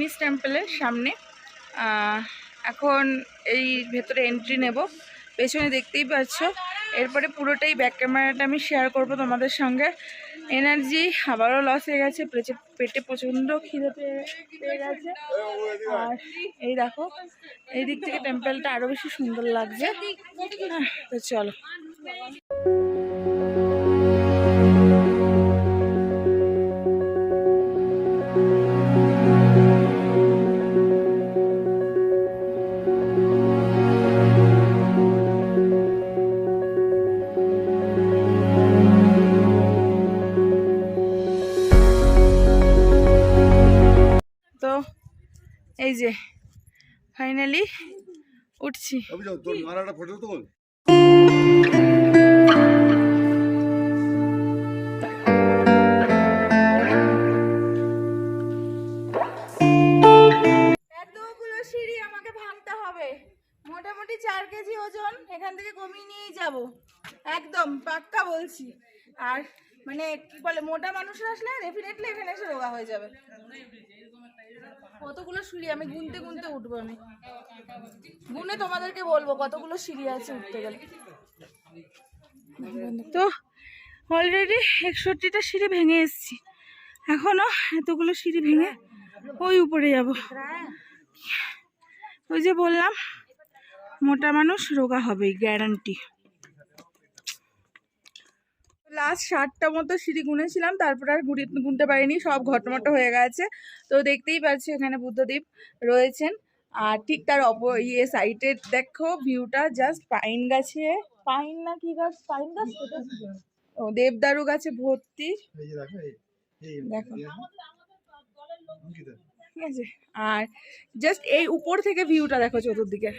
Japanese টেম্পলের সামনে। এখন এই ভেতরে এন্ট্রি নেব। পেছনে দেখতেই পাচ্ছ। এরপরে পুরোটাই ব্যাক ক্যামেরাটা আমি শেয়ার করব তোমাদের সঙ্গে। এনার্জি আবারও লস হয়ে গেছে। পেটে- প্রচণ্ড খিদে পেয়ে গেছে। আর এই দেখো, এই দিক থেকে টেম্পলটা আরও বেশি সুন্দর লাগছে। তো চলো। অভিযোগ তোর মারাটা ফটো তোল সিঁড়ি আমাকে ভাঙতে হবে। মোটামুটি চার কেজি ওজন এখান থেকে কমিয়ে নিয়েই যাব। একদম পাক্কা বলছি। আর মানে কি বলে, মোটা মানুষরা আসলে ডেফিনেটলি এখানে এসে রোগা হয়ে যাবে। কতগুলো সিঁড়ি, আমি গুনতে গুনতে উঠবো আমি। গুনে তোমাদেরকে বলব, কতগুলো সিঁড়ি আছে উঠতে গেলে। তো অলরেডি একষট্টিটা সিঁড়ি ভেঙে এসেছি। এখনও এতগুলো সিঁড়ি ভেঙে ওই উপরে যাব। ওই যে বললাম, মোটা মানুষ রোগা হবেই গ্যারান্টি লাস্ট ষাটটা মতো সিঁড়ি গুনেছিলাম তারপর আর গুড়ি গুনতে পারিনি সব ঘটমট হয়ে গেছে। তো দেখতেই পাচ্ছি এখানে বুদ্ধদেব রয়েছেন। আর ঠিক তার অপ ইয়ে সাইডে দেখো ভিউটা জাস্ট পাইন গাছে। পাইন না কি গাছ? পাইন গাছ ও দেবদারু গাছে ভর্তি। দেখো ঠিক আছে। আর জাস্ট এই উপর থেকে ভিউটা দেখো চতুর্দিকে।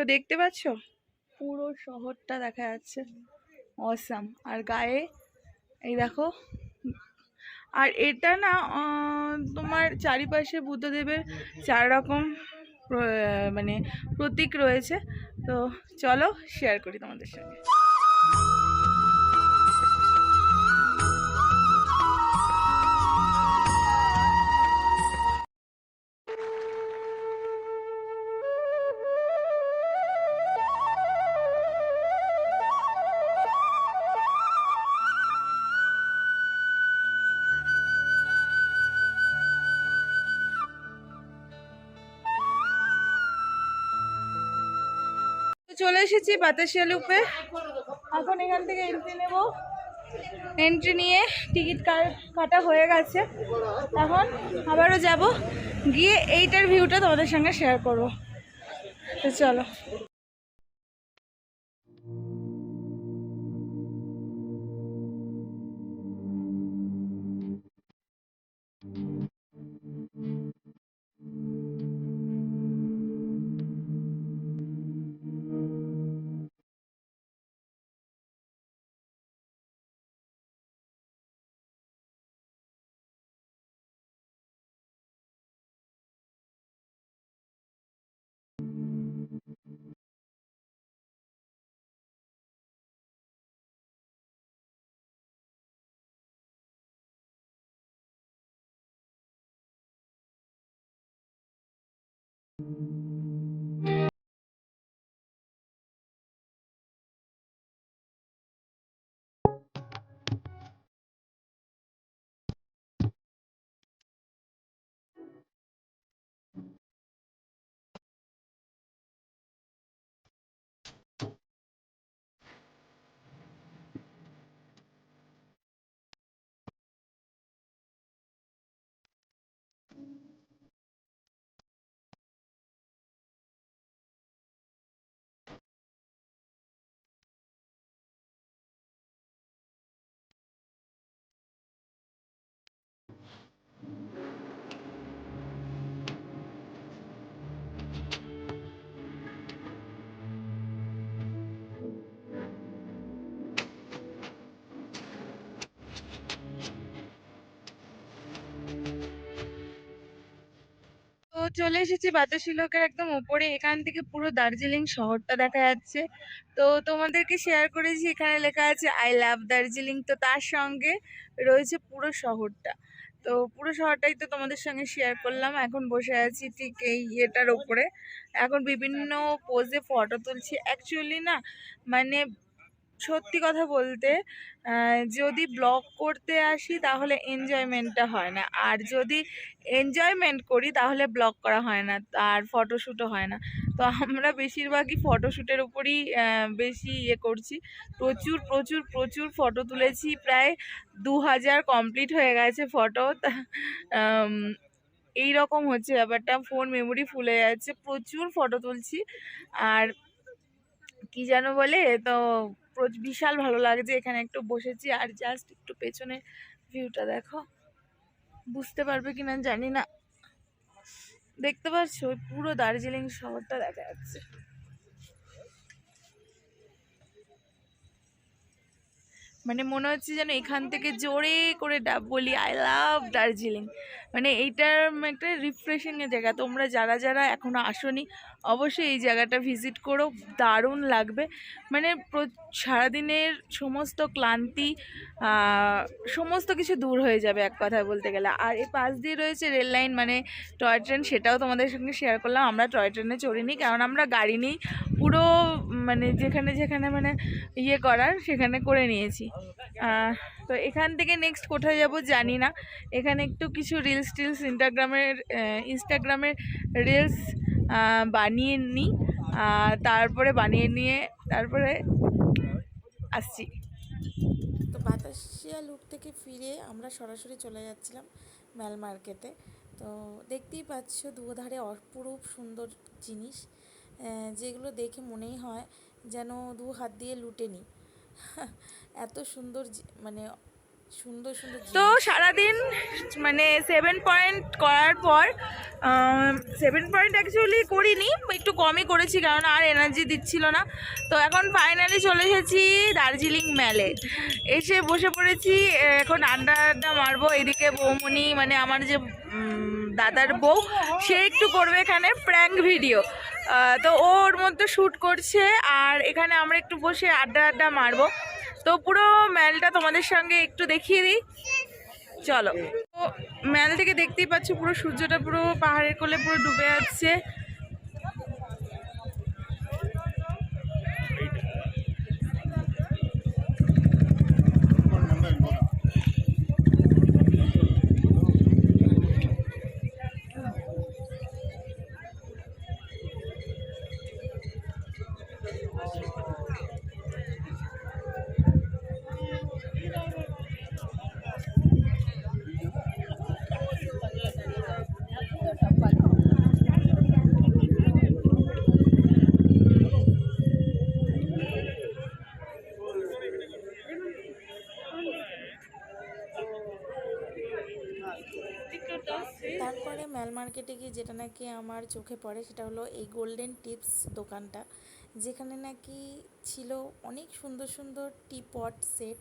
তো দেখতে পাচ্ছ? পুরো শহরটা দেখা যাচ্ছে। অসাম আর গায়ে, এই দেখো, আর এটা না তোমার চারিপাশে বুদ্ধদেবের চার রকম মানে প্রতীক রয়েছে। তো চলো শেয়ার করি তোমাদের সঙ্গে। চলে এসেছি বাতাসিয়া লুপে। এখন এখান থেকে এন্ট্রি নেব। এন্ট্রি নিয়ে টিকিট কাটা হয়ে গেছে। এখন আবারও যাব। গিয়ে এইটার ভিউটা তোমাদের সঙ্গে শেয়ার করব। তো চলো। চলে এসেছি বাতাসিলকের একদম উপরে। এখান থেকে পুরো দার্জিলিং শহরটা দেখা যাচ্ছে। তো তোমাদেরকে শেয়ার করেছি, এখানে লেখা আছে আই লাভ দার্জিলিং। তো তার সঙ্গে রয়েছে পুরো শহরটা। তো পুরো শহরটাই তো তোমাদের সঙ্গে শেয়ার করলাম। এখন বসে আছি ঠিক এই ইয়েটার উপরে। এখন বিভিন্ন পোজে ফটো তুলছি। অ্যাকচুয়ালি না মানে সত্যি কথা বলতে যদি ব্লগ করতে আসি তাহলে এনজয়মেন্টটা হয় না। আর যদি এনজয়মেন্ট করি তাহলে ব্লগ করা হয় না, আর ফটোশ্যুটও হয় না। তো আমরা বেশিরভাগই ফটোশ্যুটের উপরই বেশি ইয়ে করছি। প্রচুর প্রচুর প্রচুর ফটো তুলেছি। প্রায় দু হাজার কমপ্লিট হয়ে গেছে ফটো এই রকম হচ্ছে ব্যাপারটা। ফোন মেমোরি ফুলে যাচ্ছে। প্রচুর ফটো তুলছি। আর কি যেন বলে, তো প্র- বিশাল ভালো লাগছে এখানে একটু বসেছি আর জাস্ট একটু পেছনে ভিউটা দেখো। বুঝতে পারবে কিনা জানি না। দেখতে পাচ্ছ? ওই পুরো দার্জিলিং শহরটা দেখা যাচ্ছে। মানে মনে হচ্ছে যেন এখান থেকে জোরে করে ডাব বলি আই লাভ দার্জিলিং। মানে এইটার একটা রিফ্রেশিং এর জায়গা। তোমরা যারা যারা এখনও আসোনি অবশ্যই এই জায়গাটা ভিজিট করো, দারুণ লাগবে। মানে সারাদিনের সমস্ত ক্লান্তি সমস্ত কিছু দূর হয়ে যাবে এক কথায় বলতে গেলে। আর এই পাশ দিয়ে রয়েছে রেল লাইন মানে টয় ট্রেন, সেটাও তোমাদের সঙ্গে শেয়ার করলাম। আমরা টয় ট্রেনে চড়িনি, কারণ আমরা গাড়ি নিই। পুরো মানে যেখানে যেখানে মানে ইয়ে করার, সেখানে করে নিয়েছি। তো এখান থেকে নেক্সট কোথায় যাব জানি না। এখানে একটু কিছু রিলস টিলস ইনস্টাগ্রামের ইনস্টাগ্রামের রিলস বানিয়ে নিই তারপরে বানিয়ে নিয়ে তারপরে আসছি। তো বাতাসিয়া লুক থেকে ফিরে আমরা সরাসরি চলে যাচ্ছিলাম ম্যাল মার্কেটে। তো দেখতেই পাচ্ছ দুধারে অপরূপ সুন্দর জিনিস যেগুলো দেখে মনেই হয় যেন দু হাত দিয়ে লুটে নিই এত সুন্দর মানে তো সারাদিন মানে সেভেন পয়েন্ট করার পর সেভেন পয়েন্ট অ্যাকচুয়ালি করিনি একটু কমই করেছি কারণ আর এনার্জি দিচ্ছিল না। তো এখন ফাইনালি চলে এসেছি দার্জিলিং ম্যালে এসে বসে পড়েছি এখন আড্ডা আড্ডা মারবো এদিকে বৌমনি মানে আমার যে দাদার বউ সে একটু করবে এখানে প্র্যাঙ্ক ভিডিও তো ওর মধ্যে শ্যুট করছে আর এখানে আমরা একটু বসে আড্ডা আড্ডা মারবো। তো পুরো ম্যালটা তোমাদের সঙ্গে একটু দেখিয়ে দিই। চলো। তো ম্যাল থেকে দেখতেই পাচ্ছ পুরো সূর্যটা পুরো পাহাড়ের কোলে পুরো ডুবে যাচ্ছে তারপরে ম্যাল মার্কেটে গিয়ে যেটা নাকি আমার চোখে পড়ে সেটা হলো এই গোল্ডেন টিপস দোকানটা। যেখানে নাকি ছিল অনেক সুন্দর সুন্দর টি পট সেট।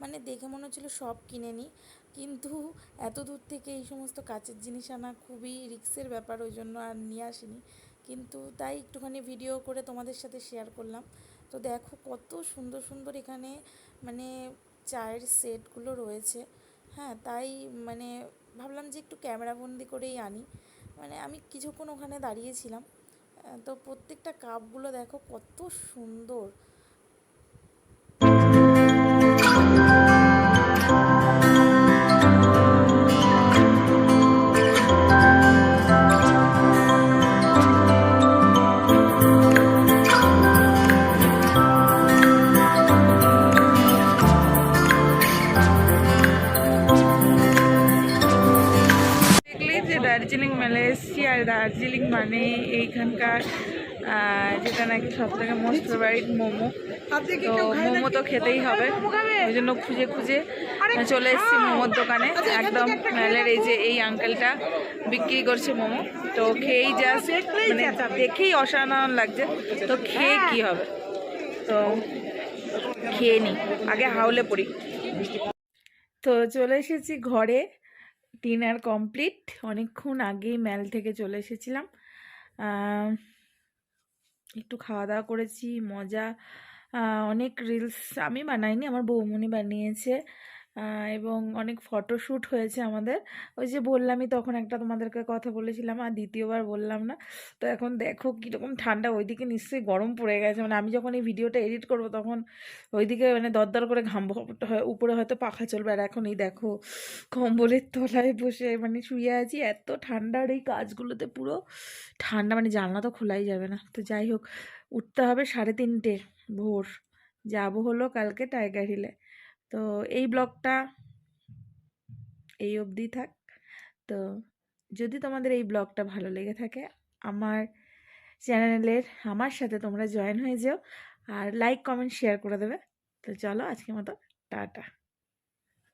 মানে দেখে মনে হচ্ছিল সব কিনে নিই কিন্তু এত দূর থেকে এই সমস্ত কাচের জিনিস আনা খুবই রিক্সের ব্যাপার, ওই জন্য আর নিয়ে আসিনি। কিন্তু তাই একটুখানি ভিডিও করে তোমাদের সাথে শেয়ার করলাম। তো দেখো কত সুন্দর সুন্দর এখানে মানে চায়ের সেটগুলো রয়েছে। হ্যাঁ তাই মানে ভাবলাম যে একটু ক্যামেরা বন্দি করেই আনি। মানে আমি কিছুক্ষণ ওখানে দাঁড়িয়েছিলাম তো প্রত্যেকটা কাপগুলো দেখো কত সুন্দর। মানে এইখানকার যেটা নাকি সব থেকে মোস্ট ফেভারিট মোমো তো মোমো তো খেতেই হবে। ওই জন্য খুঁজে খুঁজে চলে এসেছি মোমোর দোকানে। একদম মেলের এই যে এই আঙ্কেলটা বিক্রি করছে মোমো। তো খেয়েই জাস্ট মানে দেখেই অসাধারণ লাগছে। তো খেয়ে কি হবে? তো খেয়ে নিই আগে হাওলে পড়ি। তো চলে এসেছি ঘরে। ডিনার কমপ্লিট অনেকক্ষণ আগেই ম্যাল থেকে চলে এসেছিলাম। একটু খাওয়া দাওয়া করেছি মজা অনেক রিলস আমি বানাইনি আমার বৌমনি বানিয়েছে। এবং অনেক ফটোশ্যুট হয়েছে আমাদের। ওই যে বললামই তখন একটা তোমাদেরকে কথা বলেছিলাম, আর দ্বিতীয়বার বললাম না। তো এখন দেখো কীরকম ঠান্ডা, ওইদিকে নিশ্চয়ই গরম পড়ে গেছে। মানে আমি যখন এই ভিডিওটা এডিট করব তখন ওইদিকে মানে দরদর করে ঘাম উপরে হয়তো পাখা চলবে। আর এখন এই দেখো কম্বলের তলায় বসে মানে শুয়ে আছি। এত ঠান্ডার এই কাজগুলোতে পুরো ঠান্ডা মানে জানলা তো খোলাই যাবে না। তো যাই হোক, উঠতে হবে সাড়ে তিনটে ভোর। যাব হলো কালকে টাইগার হিলে। তো এই ব্লগটা এই অবধি থাক। তো যদি তোমাদের এই ব্লগটা ভালো লেগে থাকে, আমার চ্যানেলের, আমার সাথে তোমরা জয়েন হয়ে যেও। আর লাইক কমেন্ট শেয়ার করে দেবে। তো চলো আজকের মতো, টাটা।